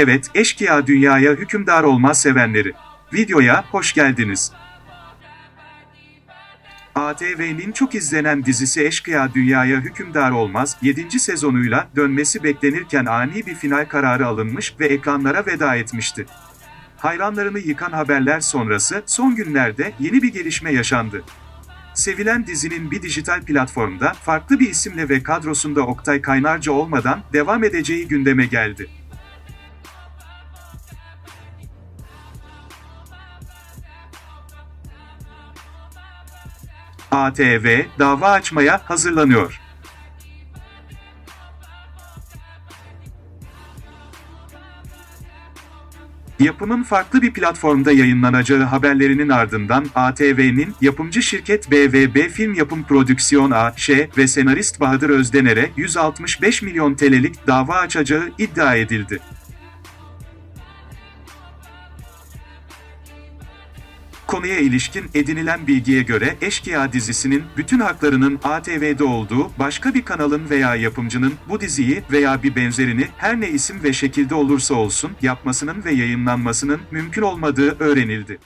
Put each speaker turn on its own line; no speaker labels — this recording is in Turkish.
Evet, eşkıya dünyaya hükümdar olmaz sevenleri. Videoya hoş geldiniz. ATV'nin çok izlenen dizisi Eşkıya Dünyaya Hükümdar Olmaz 7. sezonuyla dönmesi beklenirken ani bir final kararı alınmış ve ekranlara veda etmişti. Hayranlarını yıkan haberler sonrası son günlerde yeni bir gelişme yaşandı. Sevilen dizinin bir dijital platformda farklı bir isimle ve kadrosunda Oktay Kaynarca olmadan devam edeceği gündeme geldi. ATV dava açmaya hazırlanıyor. Yapımın farklı bir platformda yayınlanacağı haberlerinin ardından ATV'nin yapımcı şirket BVB Film Yapım Prodüksiyon AŞ ve senarist Bahadır Özdener'e 165 milyon TL'lik dava açacağı iddia edildi. Konuya ilişkin edinilen bilgiye göre Eşkıya dizisinin bütün haklarının ATV'de olduğu başka bir kanalın veya yapımcının bu diziyi veya bir benzerini her ne isim ve şekilde olursa olsun yapmasının ve yayınlanmasının mümkün olmadığı öğrenildi.